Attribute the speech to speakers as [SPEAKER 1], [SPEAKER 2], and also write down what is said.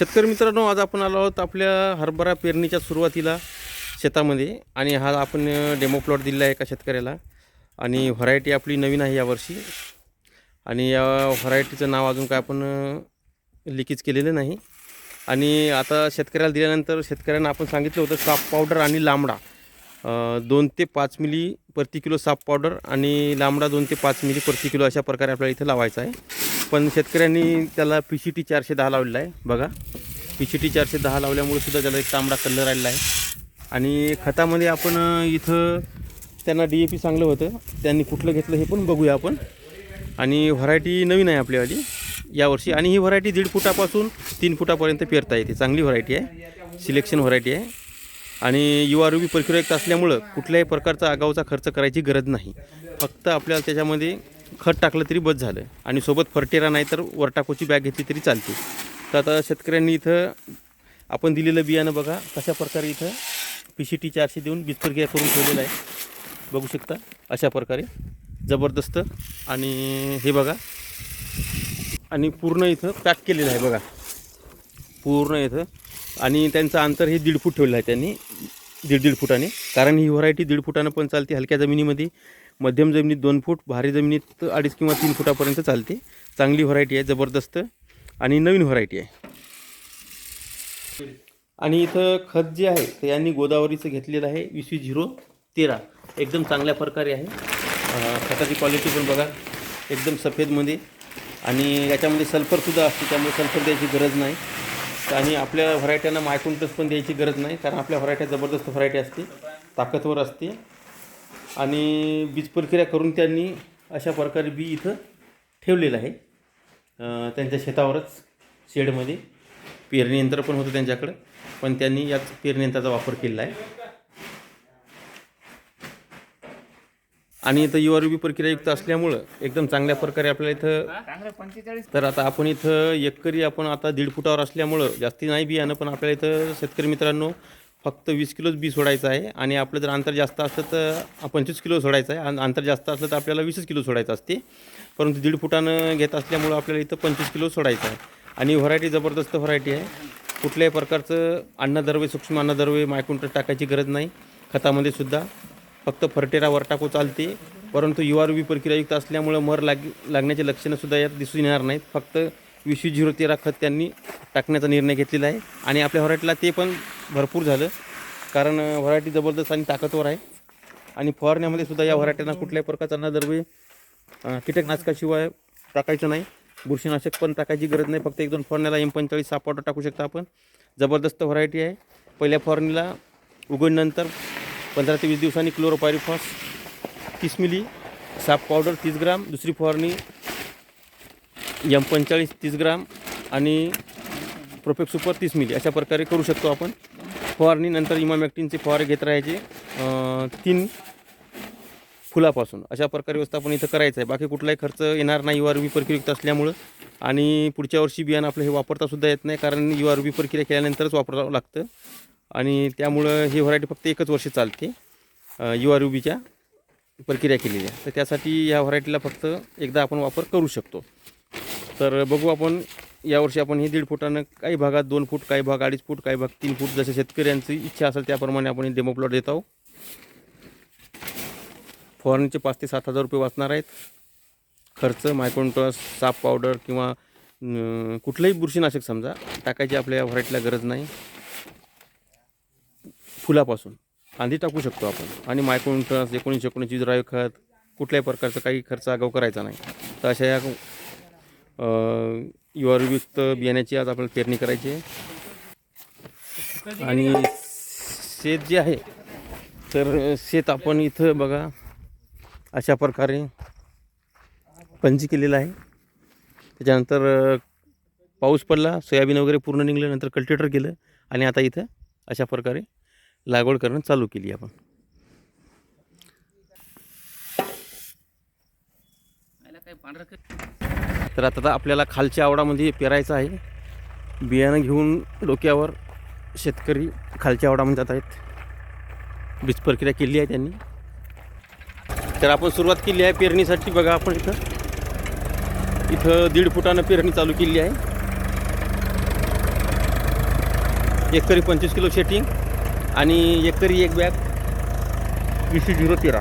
[SPEAKER 1] शेतकरी मित्रांनो आज आपण आलो आहोत आपल्या हरभरा पेरणीच्या सुरुवातीला शेतामध्ये. आणि हा आपण डेमो प्लॉट दिलेला आहे एका शेतकऱ्याला. आणि व्हरायटी आपली नवीन आहे यावर्षी. आणि या व्हरायटीचं नाव अजून काय आपण लिकीज केलेलं नाही. आणि आता शेतकऱ्याला दिल्यानंतर शेतकऱ्यांना आपण सांगितलं होतं साप पावडर आणि लांबडा. दोन ते पाच मिली प्रति किलो साप पावडर आणि लांबडा दोन ते पाच मिली प्रति किलो अशा प्रकारे आपल्याला इथं लावायचा आहे. पण शेतकऱ्यांनी त्याला पी सी टी चारशे दहा लावलेला आहे. बघा. पी सी टी चारशे दहा लावल्यामुळे सुद्धा त्याला एक तांबडा कलर आलेला आहे. आणि खतामध्ये आपण इथं त्यांना डी ए पी चांगलं होतं. त्यांनी कुठलं घेतलं हे पण बघूया आपण. आणि व्हरायटी नवीन आहे आपल्यावाली यावर्षी. आणि ही व्हरायटी दीड फुटापासून तीन फुटापर्यंत पेरता येते. चांगली व्हरायटी आहे. सिलेक्शन व्हरायटी आहे. आणि यू आर बी असल्यामुळं कुठल्याही प्रकारचा आगाऊचा खर्च करायची गरज नाही. फक्त आपल्याला त्याच्यामध्ये खत टाकलं तरी बस झालं. आणि सोबत फर्टेरा नाही तर वरटाकोची बॅग घेतली तरी चालते. तर आता शेतकऱ्यांनी इथं आपण दिलेलं बियाणं बघा कशा प्रकारे इथं पी सी टी चारशे देऊन बीज प्रक्रिया करून ठेवलेलं आहे. बघू शकता अशा प्रकारे जबरदस्त. आणि हे बघा आणि पूर्ण इथं पॅक केलेलं आहे बघा. पूर्ण इथं. आणि त्यांचं अंतर हे दीड फूट ठेवलं आहे त्यांनी दीड दीड फुटाने. कारण ही व्हरायटी दीड फुटानं पण चालते हलक्या जमिनीमध्ये. मध्यम जमिनीत दोन फूट भारी जमिनीत अडीच किंवा तीन फुटापर्यंत चालते. चांगली व्हरायटी आहे जबरदस्त आणि नवीन व्हरायटी आहे. आणि इथं खत जे आहे ते यांनी गोदावरीचं घेतलेलं आहे वीस झिरो तेरा. एकदम चांगल्या प्रकारे आहे. खताची क्वालिटी पण बघा एकदम सफेदमध्ये. आणि याच्यामध्ये सल्फरसुद्धा असते त्यामुळे सल्फर द्यायची गरज नाही. आणि आपल्या व्हरायट्यांना मायकुंटस पण द्यायची गरज नाही कारण आपल्या व्हरायट्या जबरदस्त व्हरायटी असते ताकदवर असते. आणि बीज प्रक्रिया करून त्यांनी अशा प्रकारे बी इथं ठेवलेलं आहे. अं, त्यांच्या शेतावरच शेडमध्ये पेरणी यंत्र पण होतं त्यांच्याकडं पण त्यांनी याच पेरणी यंत्राचा वापर केलेला आहे. आणि इथं यू आर बी प्रक्रियायुक्त असल्यामुळं एकदम चांगल्या प्रकारे आपल्याला इथं तर आता आपण इथं एकरी आपण आता दीड फुटावर असल्यामुळं जास्ती नाही बियाणं पण आपल्याला इथं शेतकरी मित्रांनो फक्त वीस किलोच बी सोडायचं आहे आणि आपलं जर अंतर जास्त असलं तर पंचवीस किलो सोडायचं आहे. आणि अंतर जास्त असलं तर आपल्याला वीसच किलो सोडायचं असते. परंतु दीड फुटानं घेत असल्यामुळं आपल्याला इथं पंचवीस किलो सोडायचं आहे. आणि व्हरायटी जबरदस्त व्हरायटी आहे. कुठल्याही प्रकारचं अन्नद्रव्य सूक्ष्म अन्नद्रव्य मायकुंटर टाकायची गरज नाही. खतामध्ये सुद्धा. फक्त फर्टेरावर टाकू चालते. परंतु यू आर बी प्रक्रियायुक्त असल्यामुळं मर लाग लागण्याची लक्षणंसुद्धा यात दिसून येणार नाहीत. फक्त वीस झिरो तेरा खत त्यांनी टाकण्याचा निर्णय घेतलेला आहे. आणि आपल्या व्हरायटीला ते पण भरपूर झालं. कारण व्हरायटी जबरदस्त आणि ताकदवर आहे. आणि फवारण्यामध्ये सुद्धा या व्हरायटीना कुठल्याही प्रकारचा अन्नद्रव्य कीटकनाशकाशिवाय टाकायचं नाही. बुरशीनाशक पण टाकायची गरज नाही. फक्त एक दोन फवारण्याला एम पंचेचाळीस साप पावडर टाकू शकता आपण. जबरदस्त व्हरायटी आहे. पहिल्या फवारणीला उघडनंतर पंधरा ते वीस दिवसांनी क्लोरोपायरिफॉस तीस मिली साप पावडर तीस ग्राम दुसरी फवारणी एम पंचेचाळीस तीस ग्राम आणि प्रोफेक्ट सुपर तीस मिली अशा प्रकारे करू शकतो आपण. फवारणी नंतर इमामॅक्टिनचे फवारे घेत राहायचे तीन फुलापासून. अशा प्रकारे व्यवस्थापन इथं करायचं आहे. बाकी कुठलाही खर्च येणार नाही यू आर बी प्रक्रियुक्त असल्यामुळं. आणि पुढच्या वर्षी बियाणं आपलं हे वापरतासुद्धा येत नाही कारण यू आर प्रक्रिया केल्यानंतरच वापरावं लागतं. आणि त्यामुळं ही व्हरायटी फक्त एकच वर्ष चालते यू आर बीच्या प्रक्रिया केलेली आहे तर त्यासाठी ह्या व्हरायटीला फक्त एकदा आपण वापर करू शकतो. तर बघू आपण यावर्षी आपण हे दीड फुटानं काही भागात दोन फूट काही भाग अडीच फूट काही भाग तीन फूट जसे शेतकऱ्यांची इच्छा असेल त्याप्रमाणे आपण हे डेमो प्लॉट देत आहोत. फवारणीचे पाच ते सात हजार रुपये वाचणार आहेत. खर्च मायकोंटस साप पावडर किंवा कुठलंही बुरशीनाशक समजा टाकायची आपल्या व्हरायटीला गरज नाही. फुलापासून आधी टाकू शकतो आपण. आणि मायकोंटस एकोणीसशे एकोणीस विजरायू खत कुठल्याही प्रकारचा काही खर्च आगाऊ करायचा नाही. तर अशा या युवारयुक्त बियाण्याची आज आपल्याला पेरणी करायची आहे. आणि शेत जे आहे तर शेत आपण इथं बघा अशा प्रकारे पंजी केलेलं आहे. त्याच्यानंतर पाऊस पडला सोयाबीन वगैरे पूर्ण निघलं नंतर कल्टिवेटर केलं आणि आता इथं अशा प्रकारे लागवड करणं चालू केली आपण. तर आता आपल्याला खालच्या आवडामध्ये म्हणजे पेरायचं आहे. बियाणं घेऊन डोक्यावर शेतकरी खालच्या आवडामध्ये जात आहेत. बीज प्रक्रिया केली आहे त्यांनी. तर आपण सुरुवात केली आहे पेरणीसाठी. बघा आपण इथं. इथं दीड फुटानं पेरणी चालू केली आहे. एकरी पंचवीस किलो शेटिंग आणि एकरी एक बॅग. वीस झिरो तेरा.